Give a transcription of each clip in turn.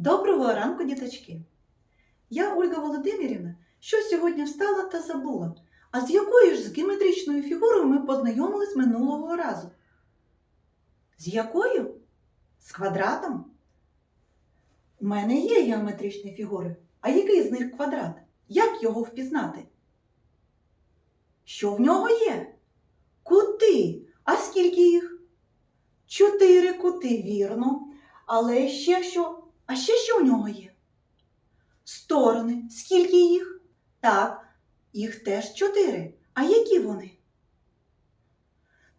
Доброго ранку, діточки! Я Ольга Володимирівна, що сьогодні встала та забула. А з якою ж з геометричною фігурою ми познайомились минулого разу? З якою? З квадратом? У мене є геометричні фігури. А який з них квадрат? Як його впізнати? Що в нього є? Кути. А скільки їх? Чотири кути, вірно. Але ще що? А ще що в нього є? Сторони. Скільки їх? Так, їх теж чотири. А які вони?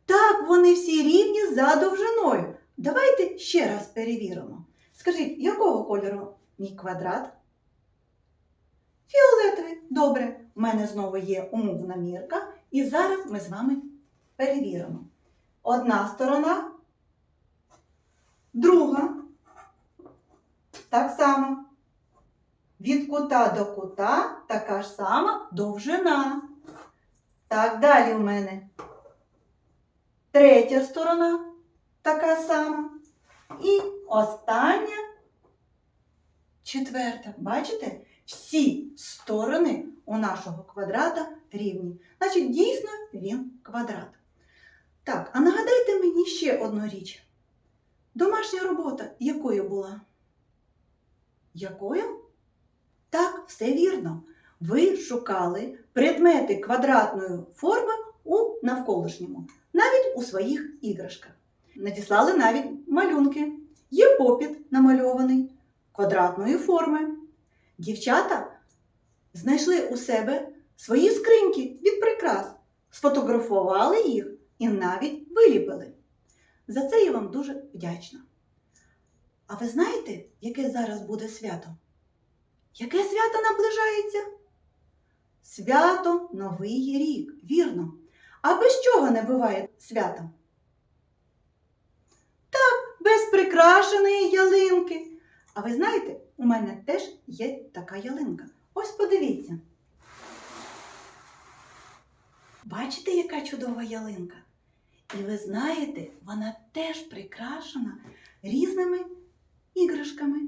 Так, вони всі рівні за довжиною. Давайте ще раз перевіримо. Скажіть, якого кольору мій квадрат? Фіолетовий. Добре, у мене знову є умовна мірка, і зараз ми з вами перевіримо. Одна сторона, друга. Так само. Від кута до кута така ж сама довжина. Так, далі у мене третя сторона така сама. І остання четверта. Бачите? Всі сторони у нашого квадрата рівні. Значить, дійсно він квадрат. Так, а нагадайте мені ще одну річ. Домашня робота якою була? Якою? Так, все вірно. Ви шукали предмети квадратної форми у навколишньому, навіть у своїх іграшках. Надіслали навіть малюнки. Є попіт намальований квадратної форми. Дівчата знайшли у себе свої скриньки від прикрас, сфотографували їх і навіть виліпили. За це я вам дуже вдячна. А ви знаєте, яке зараз буде свято? Яке свято наближається? Свято Новий рік, вірно. А без чого не буває свято? Так, без прикрашеної ялинки. А ви знаєте, у мене теж є така ялинка. Ось подивіться. Бачите, яка чудова ялинка? І ви знаєте, вона теж прикрашена різними іграшками,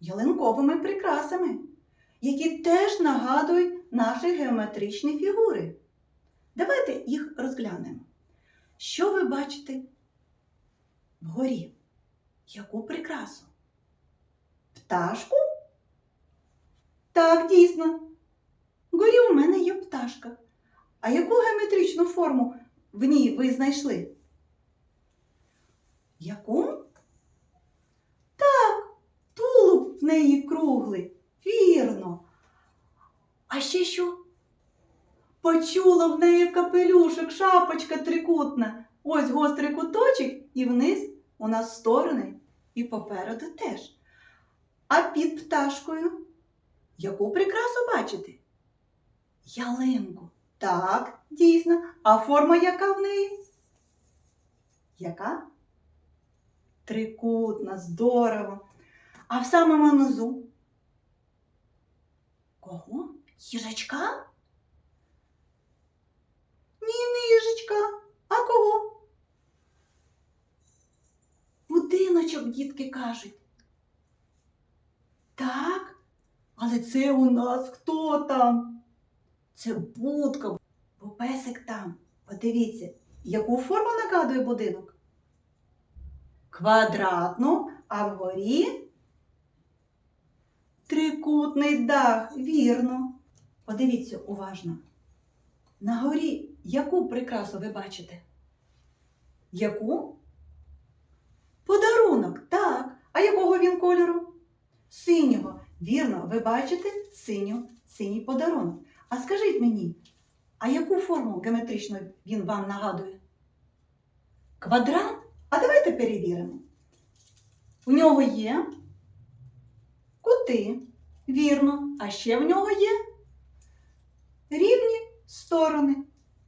ялинковими прикрасами, які теж нагадують наші геометричні фігури. Давайте їх розглянемо. Що ви бачите вгорі? Яку прикрасу? Пташку? Так, дійсно. Вгорі у мене є пташка. А яку геометричну форму в ній ви знайшли? Яку? Так, в неї круглий. Вірно. А ще що? Почула в неї капелюшок, шапочка трикутна. Ось гострий куточок і вниз у нас сторони, і попереду теж. А під пташкою яку прикрасу бачите? Ялинку. Так, дійсно. А форма яка в неї? Яка? Трикутна, здорово. А в самому низу? Кого? Їжачка? Ні, не їжачка. А кого? Будиночок, дітки кажуть. Так, але це у нас хто там? Це будка, бо песик там. Подивіться, яку форму нагадує будинок? Квадратну, а вгорі трикутний дах, вірно. Подивіться уважно. На горі яку прикрасу ви бачите? Яку? Подарунок, так. А якого він кольору? Синього. Вірно, ви бачите синю, синій подарунок. А скажіть мені, а яку форму геометричну він вам нагадує? Квадрат? А давайте перевіримо. У нього є кути, вірно, а ще в нього є рівні сторони.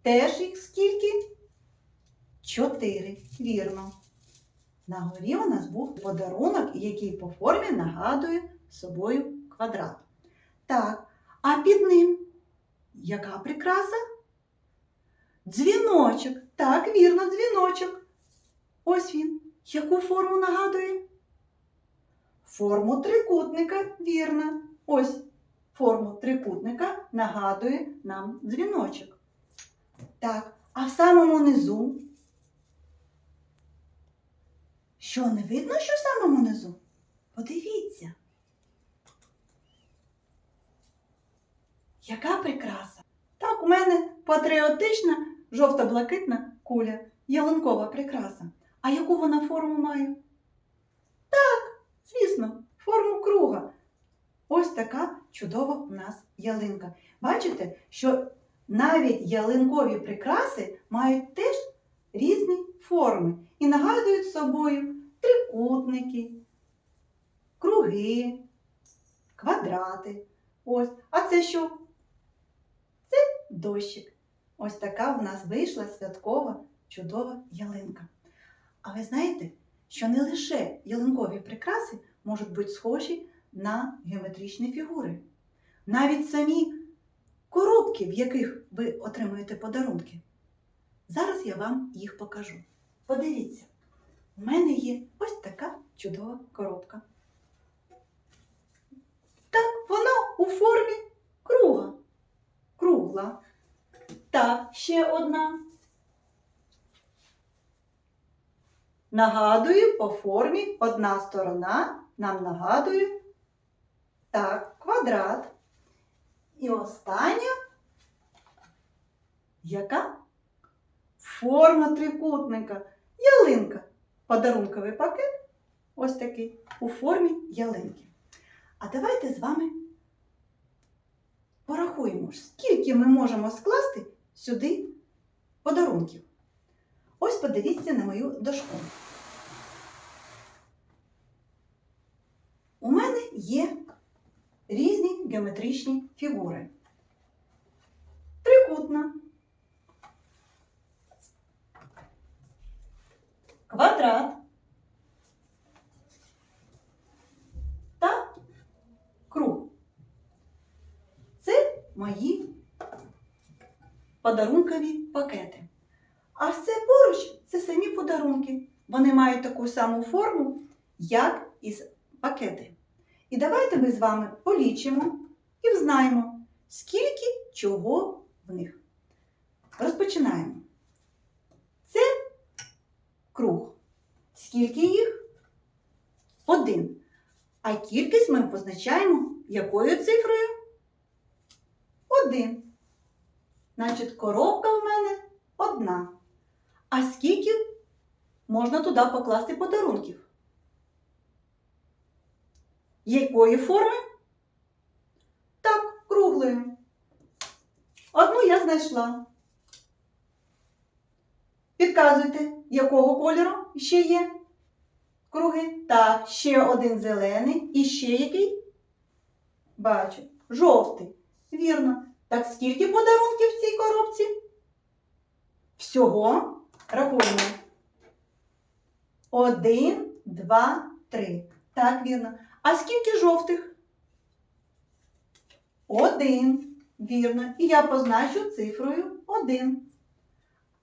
Теж їх скільки? Чотири, вірно. На горі у нас був подарунок, який по формі нагадує собою квадрат. Так, а під ним яка прикраса? Дзвіночок. Так, вірно, дзвіночок. Ось він. Яку форму нагадує? Форму трикутника, вірно. Ось форму трикутника нагадує нам дзвіночок. Так, а в самому низу. Що, не видно, що в самому низу? Подивіться. Яка прикраса? Так, у мене патріотична жовто-блакитна куля, ялинкова прикраса. А яку вона форму має? Звісно, форму круга. Ось така чудова у нас ялинка. Бачите, що навіть ялинкові прикраси мають теж різні форми і нагадують собою трикутники, круги, квадрати. Ось. А це що? Це дощик. Ось така в нас вийшла святкова чудова ялинка. А ви знаєте, що не лише ялинкові прикраси можуть бути схожі на геометричні фігури. Навіть самі коробки, в яких ви отримуєте подарунки. Зараз я вам їх покажу. Подивіться, у мене є ось така чудова коробка. Так, вона у формі круга. Кругла. Так, ще одна. Нагадую, по формі одна сторона нам нагадує так, квадрат. І остання, яка форма трикутника, ялинка. Подарунковий пакет ось такий у формі ялинки. А давайте з вами порахуємо, скільки ми можемо скласти сюди подарунків. Ось подивіться на мою дошку. У мене є різні геометричні фігури. Трикутна, квадрат та круг. Це мої подарункові пакети. А все поруч це самі подарунки. Вони мають таку саму форму, як і пакети. І давайте ми з вами полічимо і взнаємо, скільки чого в них. Розпочинаємо. Це круг. Скільки їх? Один. А кількість ми позначаємо якою цифрою? Один. Значить, коробка в мене одна. А скільки можна туди покласти подарунків? Якої форми? Так, круглої. Одну я знайшла. Підказуйте, якого кольору ще є круги? Так, ще один зелений і ще який? Бачу, жовтий. Вірно. Так скільки подарунків в цій коробці? Всього рахуємо. Один, два, три. Так, вірно. А скільки жовтих? Один. Вірно. І я позначу цифрою один.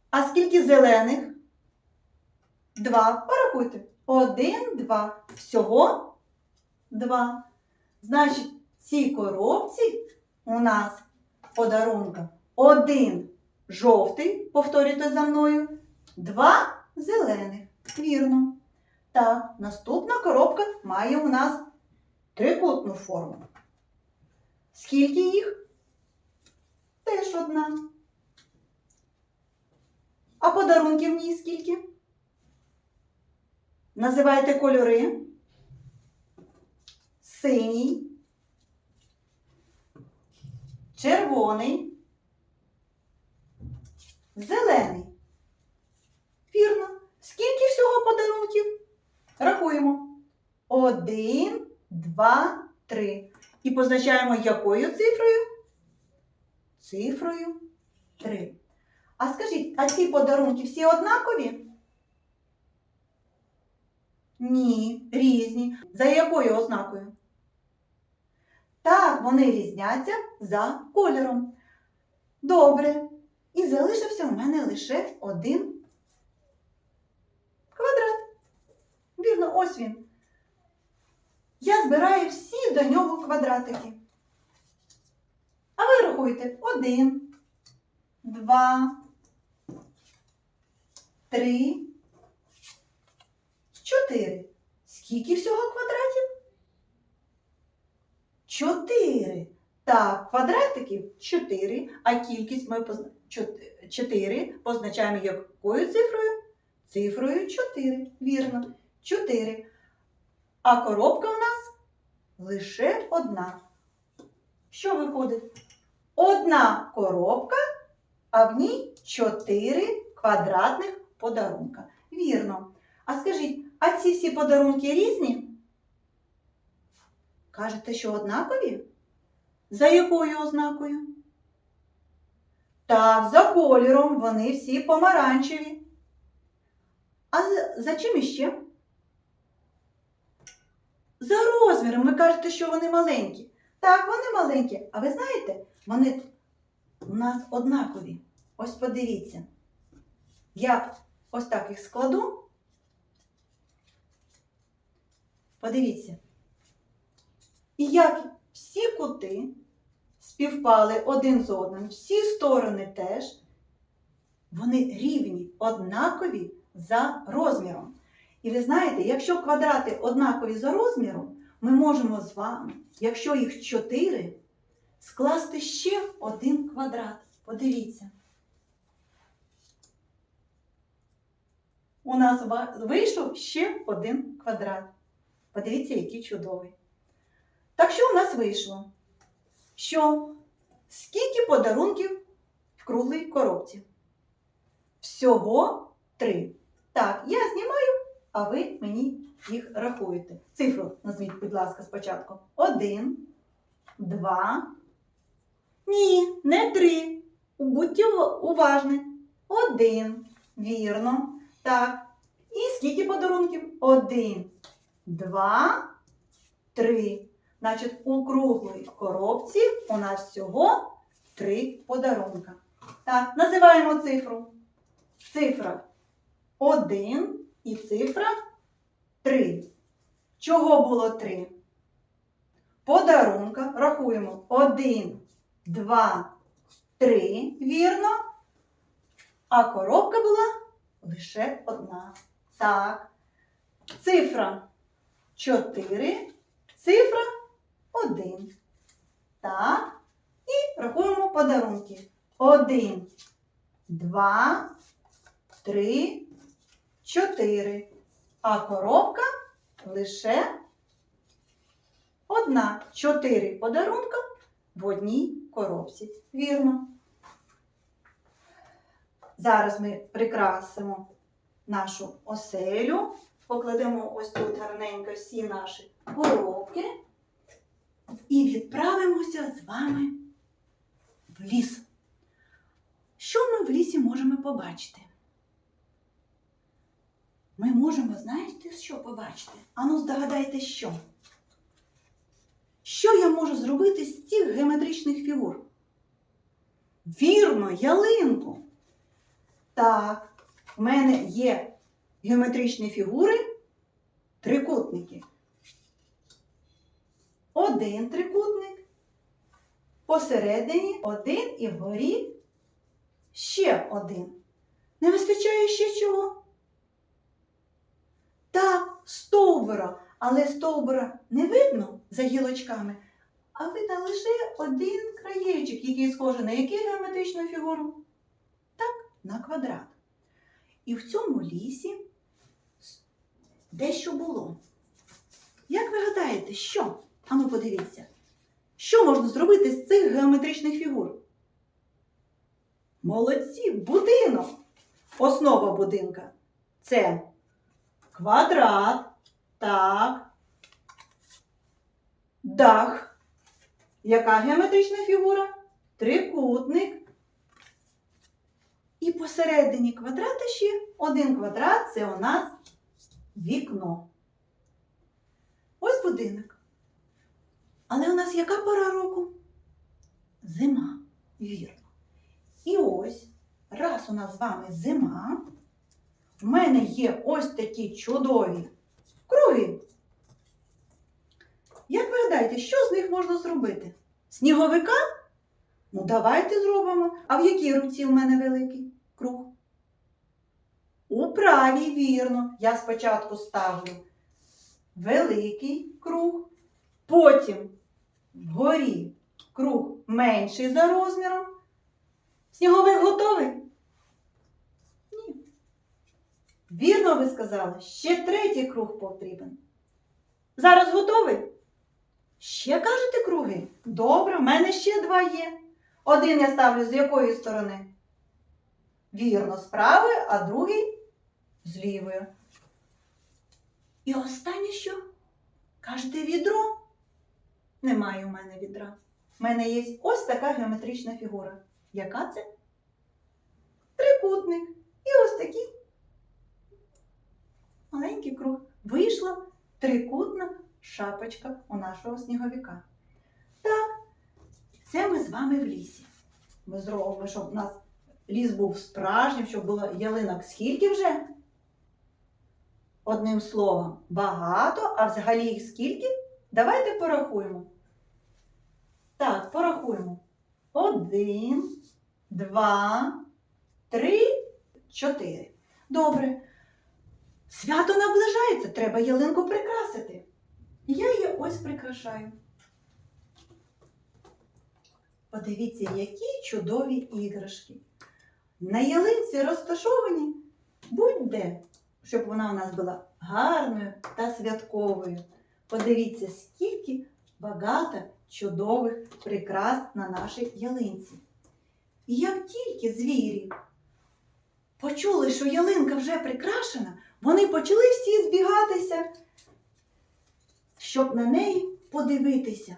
А скільки зелених? Два. Порахуйте. Один, два. Всього два. Значить, цій коробці у нас подарунка один жовтий, повторюйте за мною, два зелених. Вірно. Так, наступна коробка має у нас трикутну форму. Скільки їх? Теж одна. А подарунків в ній скільки? Називайте кольори. Синій, червоний, зелений. Вірно. Скільки всього подарунків? Рахуємо. Один, два, три. І позначаємо якою цифрою? Цифрою три. А скажіть, а ці подарунки всі однакові? Ні, різні. За якою ознакою? Так, вони різняться за кольором. Добре. І залишився у мене лише один квадрат. Вірно, ось він. Я збираю всі до нього квадратики. А ви рахуйте один, два, три, чотири. Скільки всього квадратів? Чотири. Так, квадратиків 4, а кількість ми позна... 4 позначаємо якою цифрою? Цифрою 4. Вірно. 4. А коробка у нас лише одна. Що виходить? Одна коробка, а в ній 4 квадратних подарунка. Вірно. А скажіть, а ці всі подарунки різні? Кажете, що однакові? За якою ознакою? Так, за кольором вони всі помаранчеві. А за чим іще? За розміром. Ви кажете, що вони маленькі. Так, вони маленькі. А ви знаєте, вони у нас однакові. Ось подивіться. Я ось так їх складу. Подивіться. І як всі кути співпали один з одним, всі сторони теж, вони рівні, однакові за розміром. І ви знаєте, якщо квадрати однакові за розміром, ми можемо з вами, якщо їх чотири, скласти ще один квадрат. Подивіться. У нас вийшов ще один квадрат. Подивіться, який чудовий. Так що у нас вийшло? Що скільки подарунків в круглій коробці? Всього три. Так, я знімаю, а ви мені їх рахуєте. Цифру назвіть, будь ласка, спочатку. Один, два. Ні, не три. Будьте ув- уважні. Один. Вірно. Так. І скільки подарунків? Один, два, три. Значить, у круглій коробці у нас всього три подарунка. Так, називаємо цифру. Цифра 1 і цифра 3. Чого було 3? Подарунка. Рахуємо 1, 2, 3. Вірно. А коробка була лише одна. Так. Цифра 4. Цифра 1. Так. І рахуємо подарунки. 1, 2, 3, 4. А коробка лише одна. Чотири подарунка в одній коробці. Вірно. Зараз ми прикрасимо нашу оселю. Покладемо ось тут гарненько всі наші коробки. І відправимося з вами в ліс. Що ми в лісі можемо побачити? Ми можемо, знаєте, що побачити? Ану, здогадайте, що? Що я можу зробити з цих геометричних фігур? Вірно, ялинку. Так, в мене є геометричні фігури, трикутники. Один трикутник, посередині один і вгорі ще один. Не вистачає ще чого? Так, стовбура, але стовбура не видно за гілочками, а видно лише один краєчок, який схожий на яку геометричну фігуру? Так, на квадрат. І в цьому лісі дещо було. Як ви гадаєте, що? Ану, подивіться, що можна зробити з цих геометричних фігур? Молодці, будинок. Основа будинка це квадрат, так. Дах. Яка геометрична фігура? Трикутник. І посередині квадрата один квадрат це у нас вікно. Ось будинок. Але у нас яка пора року? Зима, вірно. І ось, раз у нас з вами зима, в мене є ось такі чудові круги. нагадайте, що з них можна зробити? Сніговика? Ну, давайте зробимо. А в якій руці в мене великий круг? У правій, вірно. Я спочатку ставлю великий круг, потім вгорі круг менший за розміром. Сніговик готовий? Ні. Вірно ви сказали, ще третій круг потрібен. Зараз готовий? Ще кажете круги? Добре, в мене ще два є. Один я ставлю з якої сторони? Вірно, з правої, а другий з лівої. І останнє що? Кажете відро? Немає у мене відра. У мене є ось така геометрична фігура. Яка це? Трикутник. І ось такий маленький круг. Вийшла трикутна шапочка у нашого сніговика. Так, це ми з вами в лісі. Ми зробимо, щоб у нас ліс був справжнім, щоб було ялинок скільки вже? Одним словом, багато, а взагалі їх скільки? Давайте порахуємо. Так, порахуємо. Один, два, три, чотири. Добре. Свято наближається, треба ялинку прикрасити. Я її ось прикрашаю. Подивіться, які чудові іграшки. На ялинці розташовані будь-де, щоб вона у нас була гарною та святковою. Подивіться, скільки багато чудових прикрас на нашій ялинці. І як тільки звірі почули, що ялинка вже прикрашена, вони почали всі збігатися, щоб на неї подивитися.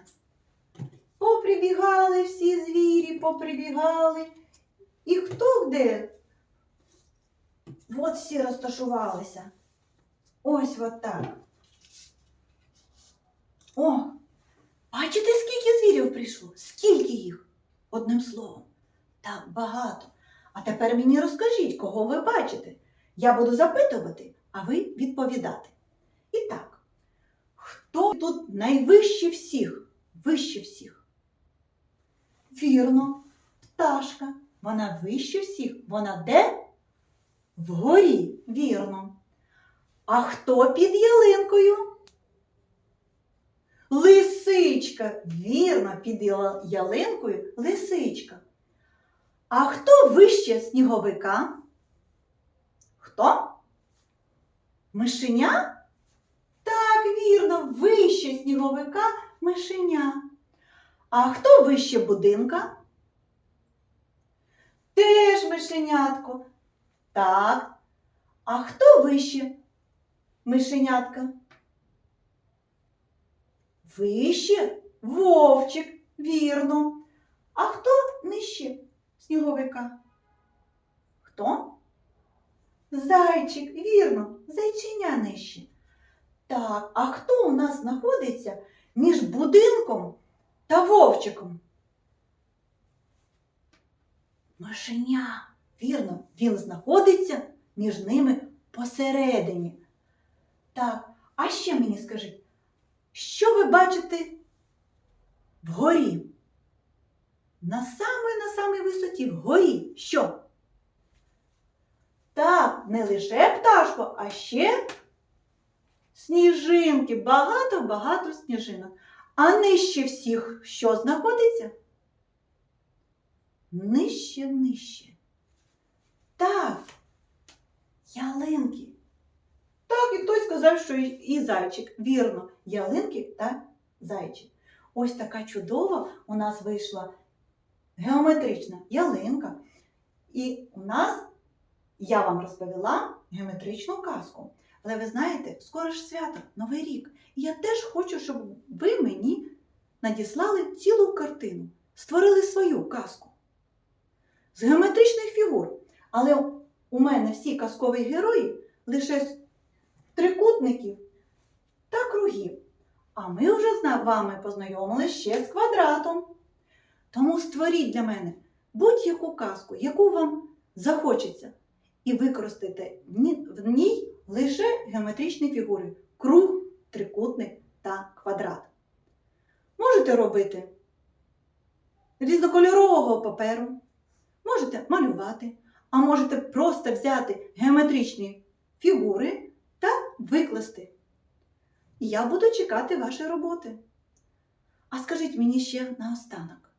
Поприбігали всі звірі, поприбігали. І хто де? От всі розташувалися. Ось от так. О, бачите, скільки звірів прийшло? Скільки їх? Одним словом. Так багато. А тепер мені розкажіть, кого ви бачите. Я буду запитувати, а ви відповідати. І так, хто тут найвище всіх? Вище всіх? Вірно, пташка. Вона вище всіх. Вона де? Вгорі, вірно. А хто під ялинкою? Лисичка. Вірно, під ялинкою лисичка. А хто вище сніговика? Хто? Мишеня? Так, вірно, вище сніговика мишеня. А хто вище будинка? Теж мишенятко. Так. А хто вище мишенятка? Вище вовчик, вірно. А хто нижче сніговика? Хто? Зайчик, вірно, зайчиня нижче. Так, а хто у нас знаходиться між будинком та вовчиком? Мишеня, вірно, він знаходиться між ними посередині. Так, а ще мені скажіть, що ви бачите вгорі? На самій на самій висоті вгорі. Що? Так, не лише пташку, а ще сніжинки, багато-багато сніжинок. А нижче всіх що знаходиться? Нижче, нижче. Так, ялинки. Так, і хтось сказав, що і- зайчик. Вірно, ялинки та зайчик. Ось така чудова у нас вийшла геометрична ялинка. І у нас я вам розповіла геометричну казку. Але ви знаєте, скоро ж свято, Новий рік. І я теж хочу, щоб ви мені надіслали цілу картину, створили свою казку з геометричних фігур. Але у мене всі казкові герої лише з трикутників та кругів. А ми вже з вами познайомилися ще з квадратом. Тому створіть для мене будь-яку казку, яку вам захочеться, і використайте в ній лише геометричні фігури круг, трикутник та квадрат. Можете робити різнокольорового паперу, можете малювати, а можете просто взяти геометричні фігури та викласти. Я буду чекати вашої роботи. А скажіть мені ще наостанок,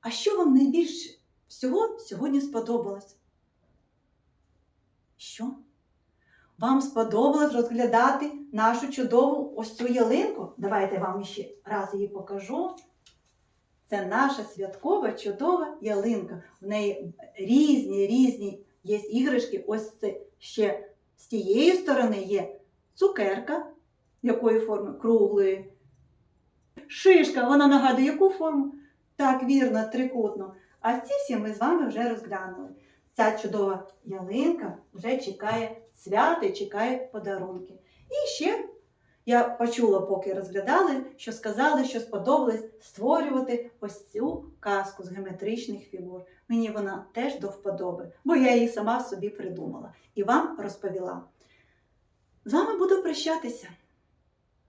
а що вам найбільше всього сьогодні сподобалось? Що? Вам сподобалось розглядати нашу чудову ось цю ялинку? Давайте я вам ще раз її покажу. Це наша святкова чудова ялинка. В неї різні різні є іграшки. Ось це ще з тієї сторони є цукерка, якої форми круглої. Шишка, вона нагадує яку форму? Так, вірно, трикутну. А ці всі ми з вами вже розглянули. Ця чудова ялинка вже чекає свята чекає подарунки. І ще я почула, поки розглядали, що сказали, що сподобалось створювати ось цю казку з геометричних фігур. Мені вона теж до вподоби, бо я її сама собі придумала і вам розповіла. З вами буду прощатися.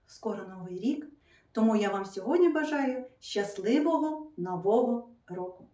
Скоро новий рік, тому я вам сьогодні бажаю щасливого нового року.